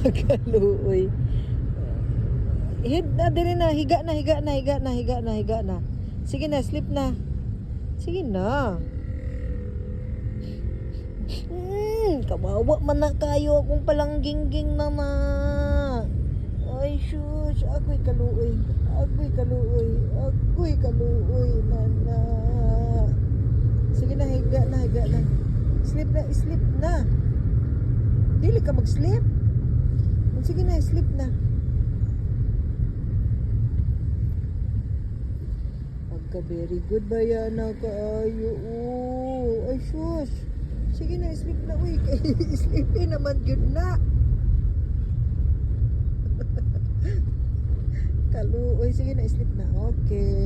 Kaluoy. Head na, dili na. Higa na, higa na, higa na, higa na, higa na. Sige na, sleep na. Sige na. Hmm, kawawa man na kayo akong palang gingging na na. Ay, shush. Ako'y kaluoy. Ako'y kaluoy. Ako'y kaluoy, nana. Sige na, higa na, higa na. Sleep na, sleep na. Dili ka mag-sleep. Sige na, sleep na. Pagka very good ba yan na kaayo? Oo. Ay, shush. Sige na, sleep na. Uy, sleepy naman yun na. Kalu. Uy, sige na, sleep na. Okay.